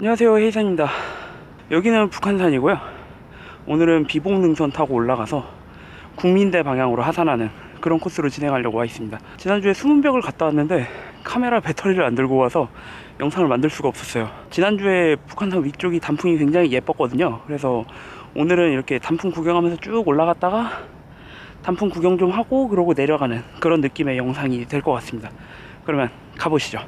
안녕하세요 헤이산입니다. 여기는 북한산이고요. 오늘은 비봉능선 타고 올라가서 국민대 방향으로 하산하는 그런 코스로 진행하려고 와 있습니다. 지난주에 수문벽을 갔다 왔는데 카메라 배터리를 안 들고 와서 영상을 만들 수가 없었어요. 지난주에 북한산 위쪽이 단풍이 굉장히 예뻤거든요. 그래서 오늘은 이렇게 단풍 구경하면서 쭉 올라갔다가 단풍 구경 좀 하고 그러고 내려가는 그런 느낌의 영상이 될 것 같습니다. 그러면 가보시죠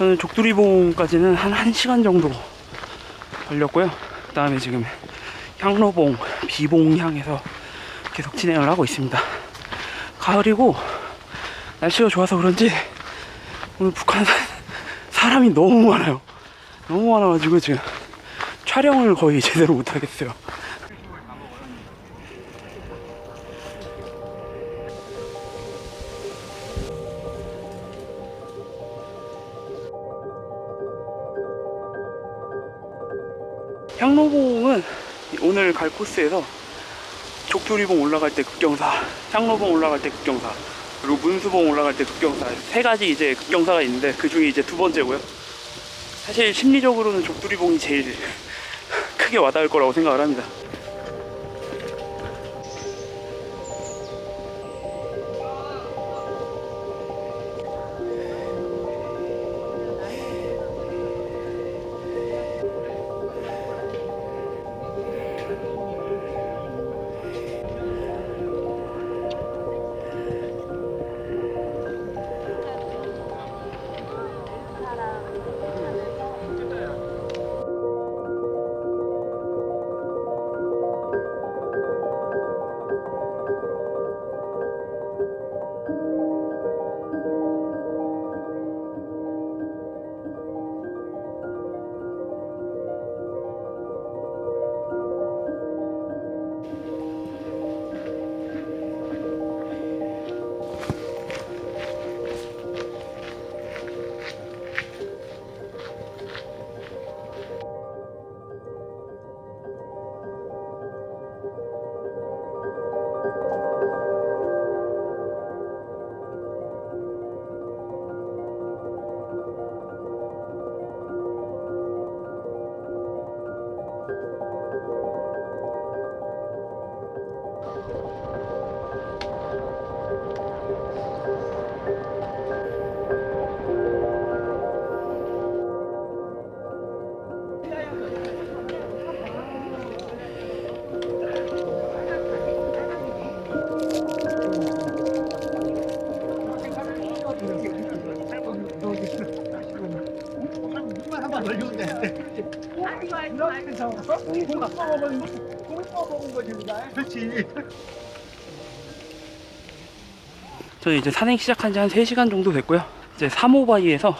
저는 족두리봉까지는 한 1시간 정도 걸렸고요. 그 다음에 지금 향로봉, 비봉 향해서 계속 진행을 하고 있습니다. 가을이고 날씨가 좋아서 그런지 오늘 북한산 사람이 너무 많아요. 너무 많아가지고 지금 촬영을 거의 제대로 못하겠어요. 코스에서 족두리봉 올라갈 때 급경사, 향로봉 올라갈 때 급경사, 그리고 문수봉 올라갈 때 급경사 세 가지 이제 급경사가 있는데 그 중에 이제 두 번째고요. 사실 심리적으로는 족두리봉이 제일 크게 와닿을 거라고 생각을 합니다. 먹은 거지, 우리가. 그렇지. 저는 이제 산행 시작한 지 한 3시간 정도 됐고요. 이제 3호바위에서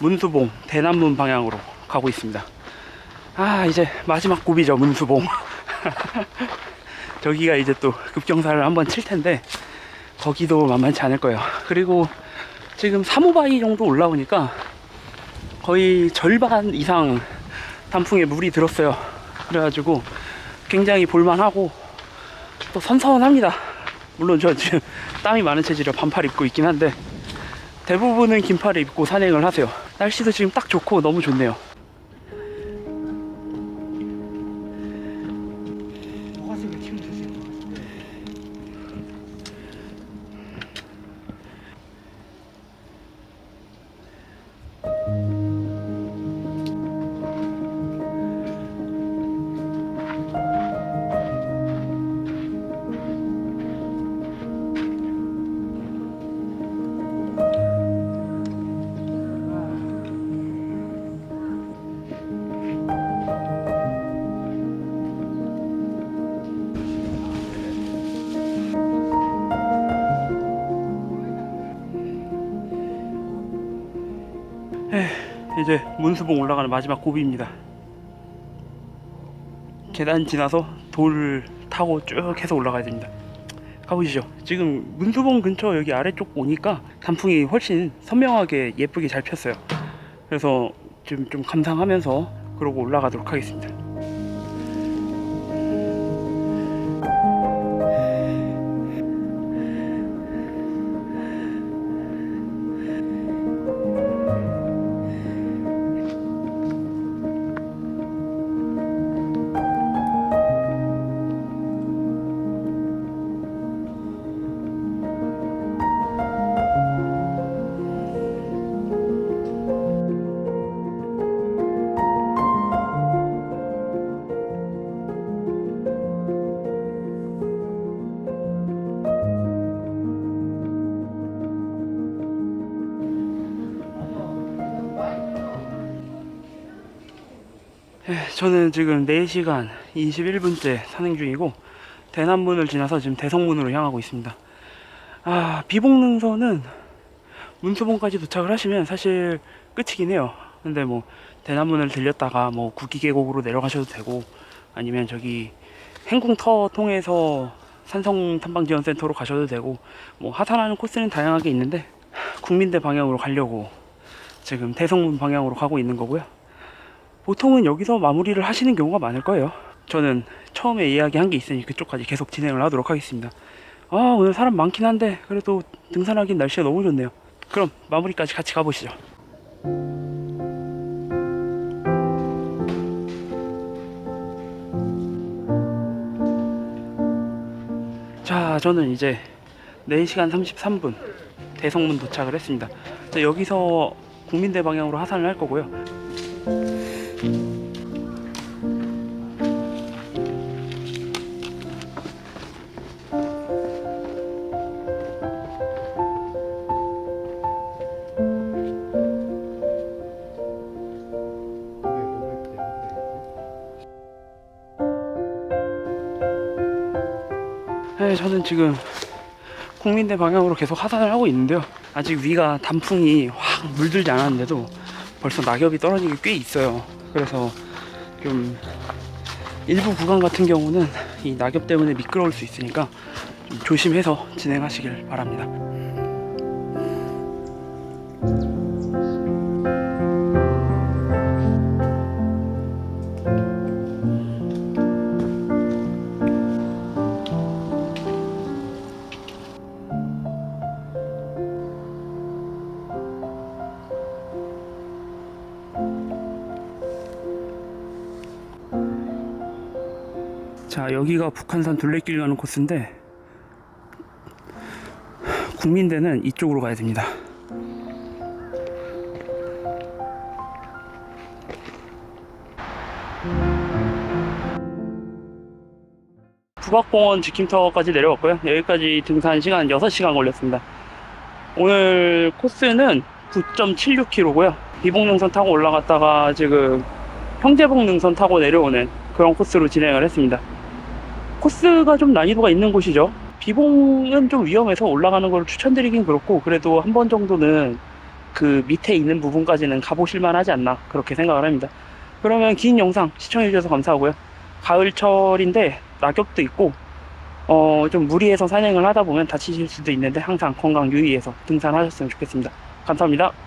문수봉, 대남문 방향으로 가고 있습니다. 아, 이제 마지막 고비죠, 문수봉. 저기가 이제 또 급경사를 한번 칠 텐데, 거기도 만만치 않을 거예요. 그리고 지금 3호바위 정도 올라오니까 거의 절반 이상 단풍에 물이 들었어요. 그래가지고 굉장히 볼만하고 또 선선합니다. 물론 저 지금 땀이 많은 체질이라 반팔 입고 있긴 한데 대부분은 긴팔을 입고 산행을 하세요. 날씨도 지금 딱 좋고 너무 좋네요. 이제 문수봉 올라가는 마지막 고비입니다. 계단 지나서 돌 타고 쭉 해서 올라가야 됩니다. 가보시죠. 지금 문수봉 근처 여기 아래쪽 오니까 단풍이 훨씬 선명하게 예쁘게 잘 폈어요. 그래서 지금 좀 감상하면서 그러고 올라가도록 하겠습니다. 저는 지금 4시간 21분째 산행 중이고 대남문을 지나서 지금 대성문으로 향하고 있습니다. 아, 비봉능선은 문수봉까지 도착을 하시면 사실 끝이긴 해요. 근데 뭐 대남문을 들렸다가 뭐 구기계곡으로 내려가셔도 되고 아니면 저기 행궁터 통해서 산성 탐방지원센터로 가셔도 되고 뭐 하산하는 코스는 다양하게 있는데 국민대 방향으로 가려고 지금 대성문 방향으로 가고 있는 거고요. 보통은 여기서 마무리를 하시는 경우가 많을 거예요. 저는 처음에 이야기한 게 있으니 그쪽까지 계속 진행을 하도록 하겠습니다. 아 오늘 사람 많긴 한데 그래도 등산하기엔 날씨가 너무 좋네요. 그럼 마무리까지 같이 가보시죠. 자 저는 이제 4시간 33분 대성문 도착을 했습니다. 자, 여기서 국민대 방향으로 하산을 할 거고요. 네, 저는 지금 국민대 방향으로 계속 하산을 하고 있는데요. 아직 위가 단풍이 확 물들지 않았는데도 벌써 낙엽이 떨어지기 꽤 있어요. 그래서 좀 일부 구간 같은 경우는 이 낙엽 때문에 미끄러울 수 있으니까 좀 조심해서 진행하시길 바랍니다. 자 여기가 북한산 둘레길 가는 코스인데 국민대는 이쪽으로 가야 됩니다. 북악공원 지킴터까지 내려왔고요. 여기까지 등산 시간 6시간 걸렸습니다. 오늘 코스는 9.76km고요. 비봉능선 타고 올라갔다가 지금 형제봉 능선 타고 내려오는 그런 코스로 진행을 했습니다. 코스가 좀 난이도가 있는 곳이죠. 비봉은 좀 위험해서 올라가는 걸 추천드리긴 그렇고 그래도 한 번 정도는 그 밑에 있는 부분까지는 가보실만 하지 않나 그렇게 생각을 합니다. 그러면 긴 영상 시청해주셔서 감사하고요. 가을철인데 낙엽도 있고 어, 좀 무리해서 산행을 하다 보면 다치실 수도 있는데 항상 건강 유의해서 등산하셨으면 좋겠습니다. 감사합니다.